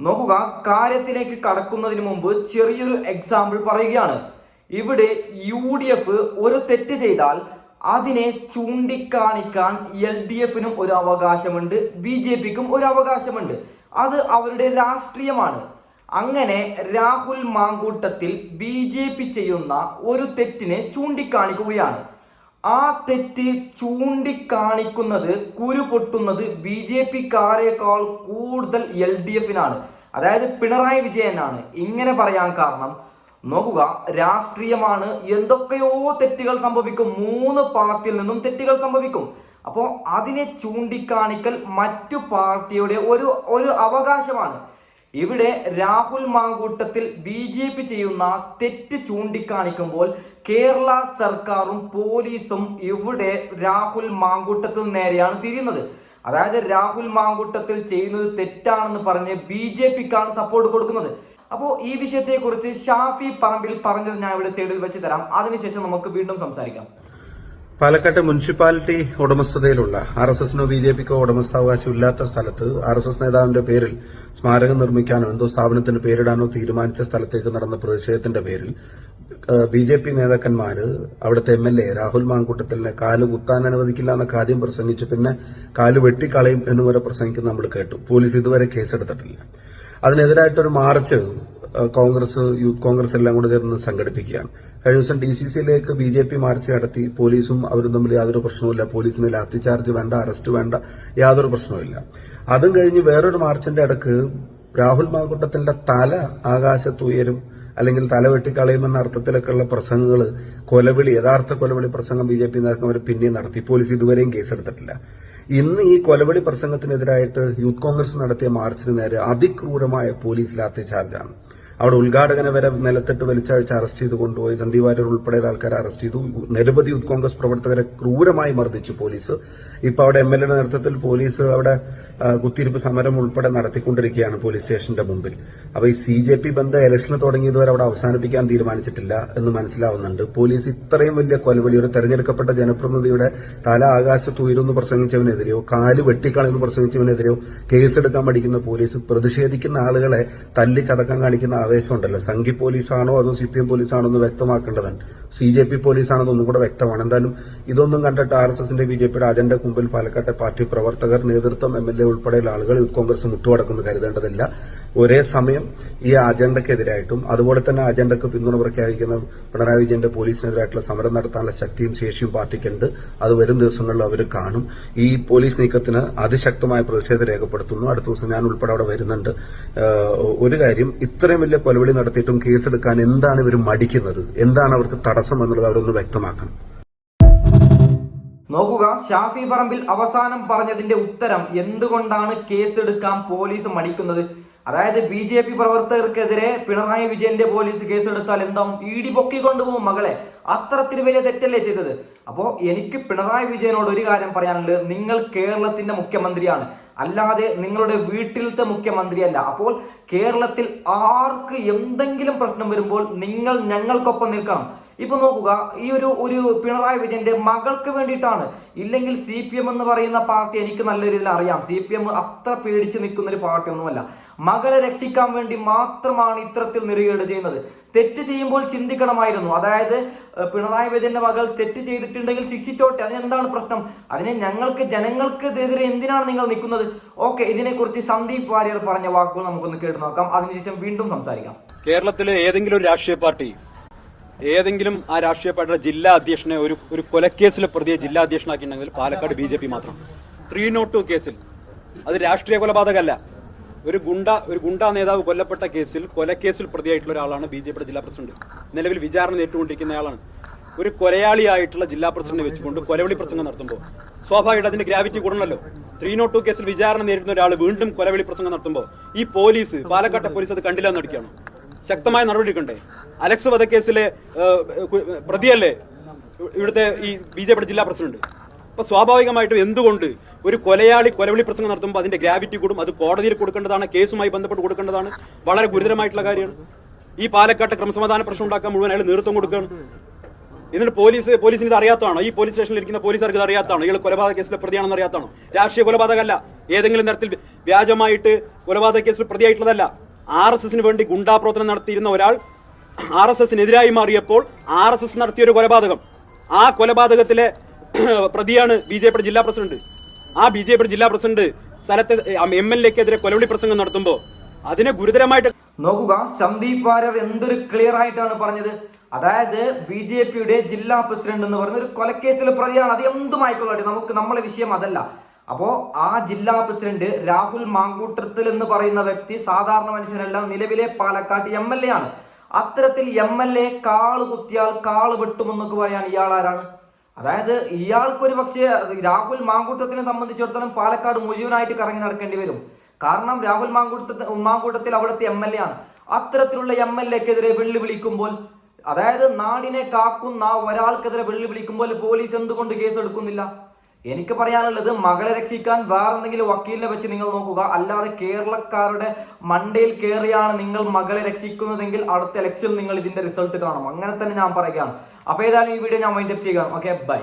നോക്കുക കാര്യത്തിലേക്ക് കടക്കുന്നതിന് മുമ്പ് ചെറിയൊരു എക്സാമ്പിൾ പറയുകയാണ്. ഇവിടെ യു ഡി എഫ് ഒരു തെറ്റ് ചെയ്താൽ അതിനെ ചൂണ്ടിക്കാണിക്കാൻ എൽ ഡി എഫിനും ഒരു അവകാശമുണ്ട് ബി ജെ പിക്കും ഒരു അവകാശമുണ്ട്. അത് അവരുടെ രാഷ്ട്രീയമാണ്. അങ്ങനെ Rahul Mamkootathil B J P ചെയ്യുന്ന ഒരു തെറ്റിനെ ചൂണ്ടിക്കാണിക്കുകയാണ്. തെറ്റ് ചൂണ്ടിക്കാണിക്കുന്നത് കുരു പൊട്ടുന്നത് ബി ജെ പിക്കാരേക്കാൾ കൂടുതൽ എൽ ഡി എഫിനാണ്. അതായത് പിണറായി വിജയനാണ്. ഇങ്ങനെ പറയാൻ കാരണം നോക്കുക രാഷ്ട്രീയമാണ്. എന്തൊക്കെയോ തെറ്റുകൾ സംഭവിക്കും. മൂന്ന് പാർട്ടിയിൽ നിന്നും തെറ്റുകൾ സംഭവിക്കും. അപ്പോൾ അതിനെ ചൂണ്ടിക്കാണിക്കൽ മറ്റു പാർട്ടിയുടെ ഒരു ഒരു അവകാശമാണ്. ഇവിടെ Rahul Mamkootathil B J P ചെയ്യുന്ന തെറ്റ് ചൂണ്ടിക്കാണിക്കുമ്പോൾ കേരള സർക്കാരും പോലീസും ഇവിടെ രാഹുൽ മാങ്കൂട്ടത്തിൽ നേരെയാണ് തിരിയുന്നത്. അതായത് രാഹുൽ മാങ്കൂട്ടത്തിൽ ചെയ്യുന്നത് തെറ്റാണെന്ന് പറഞ്ഞ് ബി ജെ പിക്കാണ് സപ്പോർട്ട് കൊടുക്കുന്നത്. അപ്പോൾ ഈ വിഷയത്തെക്കുറിച്ച് ഷാഫി പറമ്പിൽ പറഞ്ഞത് ഞാൻ ഇവിടെ സൈഡിൽ വെച്ച് തരാം. അതിനുശേഷം നമുക്ക് വീണ്ടും സംസാരിക്കാം. പാലക്കാട്ടെ മുനിസിപ്പാലിറ്റി ഉടമസ്ഥതയിലുള്ള ആർ എസ് എസിനോ ബി ജെ പിക്കോ ഉടമസ്ഥാവകാശം ഇല്ലാത്ത സ്ഥലത്ത് ആർ എസ് എസ് നേതാവിന്റെ പേരിൽ സ്മാരകം നിർമ്മിക്കാനോ എന്തോ സ്ഥാപനത്തിന് പേരിടാനോ തീരുമാനിച്ച സ്ഥലത്തേക്ക് നടന്ന പ്രതിഷേധത്തിന്റെ പേരിൽ ബി ജെ പി നേതാക്കന്മാർ അവിടുത്തെ എം എൽ എ രാഹുൽ മാങ്കൂട്ടത്തിലിനെ കാൽ കുത്താൻ അനുവദിക്കില്ല എന്നൊക്കെ ആദ്യം പ്രസംഗിച്ച് പിന്നെ കാൽ വെട്ടിക്കളയും എന്ന് വരെ പ്രസംഗിക്കുന്ന നമ്മൾ കേട്ടു. പോലീസ് ഇതുവരെ കേസെടുത്തിട്ടില്ല. അതിനെതിരായിട്ടൊരു മാർച്ച് കോൺഗ്രസ് യൂത്ത് കോൺഗ്രസ് എല്ലാം കൂടെ ചേർന്ന് സംഘടിപ്പിക്കുകയാണ്. കഴിഞ്ഞ ദിവസം ഡി സി സിയിലേക്ക് ബി ജെ പി മാർച്ച് നടത്തി. പോലീസും അവരും തമ്മിൽ യാതൊരു പ്രശ്നവുമില്ല. പോലീസിന് ലാത്തി ചാർജ് വേണ്ട അറസ്റ്റ് വേണ്ട യാതൊരു പ്രശ്നവുമില്ല. അതും കഴിഞ്ഞ് വേറൊരു മാർച്ചിന്റെ ഇടയ്ക്ക് രാഹുൽ മാങ്കുട്ടത്തിന്റെ തല ആകാശത്തുയരും അല്ലെങ്കിൽ തല വെട്ടിക്കളയുമെന്ന അർത്ഥത്തിലൊക്കെയുള്ള പ്രസംഗങ്ങൾ കൊലവിളി യഥാർത്ഥ കൊലവിളി പ്രസംഗം ബി ജെ പി നേതാക്കന്മാർ പിന്നെയും നടത്തി. പോലീസ് ഇതുവരെയും കേസെടുത്തിട്ടില്ല. ഇന്ന് ഈ കൊലവിളി പ്രസംഗത്തിനെതിരായിട്ട് യൂത്ത് കോൺഗ്രസ് നടത്തിയ മാർച്ചിന് നേരെ അതിക്രൂരമായ പോലീസ് ലാത്തി ചാർജാണ്. അവിടെ ഉദ്ഘാടകനെ വരെ നിലത്തിട്ട് വലിച്ചഴിച്ച് അറസ്റ്റ് ചെയ്ത് കൊണ്ടുപോയി. സന്ദീപ് വാര്യർ ഉൾപ്പെടെ ആൾക്കാരെ അറസ്റ്റ് ചെയ്തു. നിരവധി കോൺഗ്രസ് പ്രവർത്തകരെ ക്രൂരമായി മർദ്ദിച്ചു പോലീസ്. ഇപ്പൊ അവിടെ എം എൽ എയുടെ നേതൃത്വത്തിൽ പോലീസ് അവിടെ കുത്തിരിപ്പ് സമരം ഉൾപ്പെടെ നടത്തിക്കൊണ്ടിരിക്കുകയാണ് പോലീസ് സ്റ്റേഷന്റെ മുമ്പിൽ. അപ്പൊ ഈ സി ജെ പി ബന്ധം ഇലക്ഷന് തുടങ്ങിയതുവരെ അവിടെ അവസാനിപ്പിക്കാൻ തീരുമാനിച്ചിട്ടില്ല എന്ന് മനസ്സിലാവുന്നുണ്ട്. പോലീസ് ഇത്രയും വലിയ കൊലവിളി ഒരു തെരഞ്ഞെടുക്കപ്പെട്ട ജനപ്രതിനിധിയുടെ തല ആകാശത്ത് ഉയരുന്നു പ്രസംഗിച്ചവനെതിരെയോ കാൽ വെട്ടിക്കളയെന്ന് പ്രസംഗിച്ചവനെതിരെയോ കേസെടുക്കാൻ പഠിക്കുന്ന പോലീസ് പ്രതിഷേധിക്കുന്ന ആളുകളെ തല്ലി ചതക്കാൻ കാണിക്കുന്ന ആവേശമുണ്ടല്ലോ. സംഘി പോലീസാണോ അതോ സി പി എം പോലീസാണോ എന്ന് വ്യക്തമാക്കേണ്ടതാണ്. സി ജെ പി പോലീസാണെന്ന് ഒന്നും കൂടെ വ്യക്തമാണ് എന്തായാലും ഇതൊന്നും കണ്ടിട്ട് ആർ എസ് എസിന്റെ ബി ജെ പിയുടെ അജണ്ട കുമ്പിൽ പാലക്കാട്ടെ പാർട്ടി പ്രവർത്തകർ നേതൃത്വം എം എൽ എ ഉൾപ്പെടെയുള്ള ആളുകൾ കോൺഗ്രസ് മുട്ടുമടക്കുന്നു കരുതേണ്ടതില്ല. ഒരേ സമയം ഈ അജണ്ടക്കെതിരായിട്ടും അതുപോലെ തന്നെ അജണ്ടക്ക് പിന്തുണ പ്രഖ്യാപിക്കുന്ന പിണറായി വിജയന്റെ പോലീസിനെതിരായിട്ടുള്ള സമരം നടത്താനുള്ള ശക്തിയും ശേഷിയും പാർട്ടിക്കുണ്ട്. അത് വരും ദിവസങ്ങളിൽ അവർ കാണും. ഈ പോലീസ് നീക്കത്തിന് അതിശക്തമായ പ്രതിഷേധം രേഖപ്പെടുത്തുന്നു. അടുത്ത ദിവസം ഞാൻ ഉൾപ്പെടെ അവിടെ വരുന്നുണ്ട്. ഒരു കാര്യം ഇത്രയും വലിയ കൊലവിളി നടത്തിയിട്ടും കേസെടുക്കാൻ എന്താണ് ഇവർ മടിക്കുന്നത്? എന്താണ് അവർക്ക് തടസ്സം എന്നുള്ളത് അവരൊന്ന് വ്യക്തമാക്കണം. നോക്കുക ഷാഫി പറമ്പിൽ അവസാനം പറഞ്ഞതിന്റെ ഉത്തരം എന്തുകൊണ്ടാണ് കേസെടുക്കാൻ പോലീസ് മടിക്കുന്നത്? അതായത് ബി ജെ പി പ്രവർത്തകർക്കെതിരെ പിണറായി വിജയന്റെ പോലീസ് കേസെടുത്താൽ എന്താവും? ഇടി പൊക്കിക്കൊണ്ടുപോകും മകളെ. അത്രത്തിൽ വലിയ തെറ്റല്ലേ ചെയ്തത്? അപ്പോൾ എനിക്ക് പിണറായി വിജയനോട് ഒരു കാര്യം പറയാനുള്ളത്. നിങ്ങൾ കേരളത്തിന്റെ മുഖ്യമന്ത്രിയാണ്. അല്ലാതെ നിങ്ങളുടെ വീട്ടിലത്തെ മുഖ്യമന്ത്രിയല്ല. അപ്പോൾ കേരളത്തിൽ ആർക്ക് എന്തെങ്കിലും പ്രശ്നം വരുമ്പോൾ നിങ്ങൾ ഞങ്ങൾക്കൊപ്പം നിൽക്കണം. ഇപ്പൊ നോക്കുക ഈ ഒരു ഒരു പിണറായി വിജയന്റെ മകൾക്ക് വേണ്ടിയിട്ടാണ്. ഇല്ലെങ്കിൽ സി പി എം എന്ന് പറയുന്ന പാർട്ടി എനിക്ക് നല്ല രീതിയിൽ അറിയാം. സി പി എം അത്ര പേടിച്ച് നിൽക്കുന്ന ഒരു പാർട്ടി ഒന്നുമല്ല മകളെ രക്ഷിക്കാൻ വേണ്ടി മാത്രമാണ് ഇത്തരത്തിൽ നിറയേട് ചെയ്യുന്നത്. തെറ്റ് ചെയ്യുമ്പോൾ ചിന്തിക്കണമായിരുന്നു. അതായത് പിണറായി വിജയന്റെ മകൾ തെറ്റ് ചെയ്തിട്ടുണ്ടെങ്കിൽ ശിക്ഷിച്ചോട്ടെ. അതിനെന്താണ് പ്രശ്നം? അതിനെ ഞങ്ങൾക്ക് ജനങ്ങൾക്ക് എതിരെ എന്തിനാണ് നിങ്ങൾ നിൽക്കുന്നത്? ഓക്കെ ഇതിനെക്കുറിച്ച് സന്ദീപ് വാര്യർ പറഞ്ഞ വാക്കുകൾ നമുക്കൊന്ന് കേട്ടു നോക്കാം. അതിനുശേഷം വീണ്ടും സംസാരിക്കാം. കേരളത്തിലെ ഏതെങ്കിലും ഒരു രാഷ്ട്രീയ പാർട്ടി ഏതെങ്കിലും ആ രാഷ്ട്രീയ പാർട്ടിയുടെ ജില്ലാ അധ്യക്ഷനെ ഒരു ഒരു കൊലക്കേസിലെ പ്രതിയെ ജില്ലാ അധ്യക്ഷനാക്കിയിട്ടുണ്ടെങ്കിൽ പാലക്കാട് ബി ജെ പി മാത്രം. ത്രീ നോട്ട് ടു കേസിൽ. അത് രാഷ്ട്രീയ കൊലപാതകമല്ല. ഒരു ഗുണ്ട ഒരു ഗുണ്ട നേതാവ് കൊല്ലപ്പെട്ട കേസിൽ കൊലക്കേസിൽ പ്രതിയായിട്ടുള്ള ഒരാളാണ് ബി ജെ പിയുടെ ജില്ലാ പ്രസിഡന്റ്. നിലവിൽ വിചാരണ നേരിട്ടുകൊണ്ടിരിക്കുന്നയാളാണ് ഒരു കൊലയാളിയായിട്ടുള്ള ജില്ലാ പ്രസിഡന്റ് വെച്ചുകൊണ്ട് കൊലവിളി പ്രസംഗം നടത്തുമ്പോൾ. സ്വാഭാവികമായിട്ട് അതിന്റെ ഗ്രാവിറ്റി കൂടണല്ലോ ത്രീ നോട്ട് ടു കേസിൽ വിചാരണ നേരിടുന്ന ഒരാൾ വീണ്ടും കൊലവിളി പ്രസംഗം നടത്തുമ്പോൾ ഈ പോലീസ് പാലക്കാട്ടെ പോലീസ് അത് കണ്ടില്ല എന്നടിക്കുകയാണ് ശക്തമായ നടപടി എടുക്കണ്ടേ? അലക്സ് വധക്കേസിലെ പ്രതിയല്ലേ ഇവിടുത്തെ ഈ ബി ജെ പിയുടെ ജില്ലാ പ്രസിഡന്റ്? അപ്പൊ സ്വാഭാവികമായിട്ടും എന്തുകൊണ്ട് ഒരു കൊലയാളി കൊലവിളി പ്രസംഗം നടത്തുമ്പോൾ അതിന്റെ ഗ്രാവിറ്റി കൂടും? അത് കോടതിയിൽ കൊടുക്കേണ്ടതാണ് കേസുമായി ബന്ധപ്പെട്ട് കൊടുക്കേണ്ടതാണ്. വളരെ ഗുരുതരമായിട്ടുള്ള കാര്യമാണ്. ഈ പാലക്കാട്ട് ക്രമസമാധാന പ്രശ്നം ഉണ്ടാക്കാൻ മുഴുവൻ അയാൾ നേതൃത്വം കൊടുക്കുകയാണ്. എന്നിട്ട് പോലീസ് പോലീസിന് ഇത് അറിയാത്തതാണോ? ഈ പോലീസ് സ്റ്റേഷനിൽ ഇരിക്കുന്ന പോലീസുകാർക്ക് ഇത് അറിയാത്തതാണോ? ഇയാൾ കൊലപാതക കേസിലെ പ്രതിയാണെന്ന് അറിയാത്തതാണോ? രാഷ്ട്രീയ കൊലപാതകമല്ല. ഏതെങ്കിലും തരത്തിൽ വ്യാജമായിട്ട് കൊലപാതക കേസിൽ പ്രതിയായിട്ടുള്ളതല്ല. ആർ വേണ്ടി ഗുണ്ടാപ്രവർത്തനം നടത്തിയിരുന്ന ഒരാൾ ആർ എസ് എസിനെതിരായി മാറിയപ്പോൾ ആർ എസ് എസ് നടത്തിയ ഒരു കൊലപാതകം. ആ കൊലപാതകത്തിലെ പ്രതിയാണ് ബി ജെ പിയുടെ ജില്ലാ പ്രസിഡന്റ്. ആ ബി ജെ പിയുടെ ജില്ലാ പ്രസിഡന്റ് സ്ഥലത്തെ എം എൽ എക്കെതിരെ കൊലവിളി പ്രസംഗം നടത്തുമ്പോ അതിനെ ഗുരുതരമായിട്ട് നോക്കുക സന്ദീപ് വാര്യർ എന്തൊരു ക്ലിയർ ആയിട്ടാണ് പറഞ്ഞത്? അതായത് ബി ജെ പിയുടെ ജില്ലാ പ്രസിഡന്റ് എന്ന് പറഞ്ഞ ഒരു കൊലക്കേസിലെ പ്രതിയാണ്. അത് എന്തും ആയിക്കൊള്ളട്ടെ നമുക്ക് നമ്മളെ വിഷയം അതല്ല. അപ്പോ ആ ജില്ലാ പ്രസിഡന്റ് രാഹുൽ മാങ്കൂട്ടത്തിൽ എന്ന് പറയുന്ന വ്യക്തി സാധാരണ മനുഷ്യനല്ല നിലവിലെ പാലക്കാട്ട് എം എൽ എ ആണ്. അത്തരത്തിൽ എം എൽ എ കാൾ കുത്തിയാൽ കാൾ വെട്ടുമെന്നൊക്കെ പറയാൻ ഇയാൾ ആരാണ് അതായത് ഇയാൾക്കൊരു പക്ഷേ രാഹുൽ മാങ്കൂട്ടത്തിനെ സംബന്ധിച്ചിടത്തോളം പാലക്കാട് മുഴുവനായിട്ട് കറങ്ങി നടക്കേണ്ടി വരും. കാരണം രാഹുൽ മാങ്കൂട്ടത്തിൽ മാങ്കൂട്ടത്തിൽ അവിടുത്തെ എം എൽ എ ആണ്. അത്തരത്തിലുള്ള എം എൽ എക്കെതിരെ വെല്ലുവിളിക്കുമ്പോൾ അതായത് നാടിനെ കാക്കുന്ന ഒരാൾക്കെതിരെ വെള്ളി വിളിക്കുമ്പോൾ പോലീസ് എന്തുകൊണ്ട് കേസ് എടുക്കുന്നില്ല എനിക്ക് പറയാനുള്ളത് മകളെ രക്ഷിക്കാൻ വേറെന്തെങ്കിലും വക്കീലിനെ വെച്ച് നിങ്ങൾ നോക്കുക. അല്ലാതെ കേരളക്കാരുടെ മണ്ടയിൽ കയറിയാണ് നിങ്ങൾ മകളെ രക്ഷിക്കുന്നതെങ്കിൽ അടുത്ത ഇലക്ഷനിൽ നിങ്ങൾ ഇതിന്റെ റിസൾട്ട് കാണും. അങ്ങനെ തന്നെ ഞാൻ പറയുകയാണ്. അപ്പൊ ഏതായാലും ഈ വീഡിയോ ഞാൻ വൈൻഡപ്പ് ചെയ്യുകയാണ്. Okay bye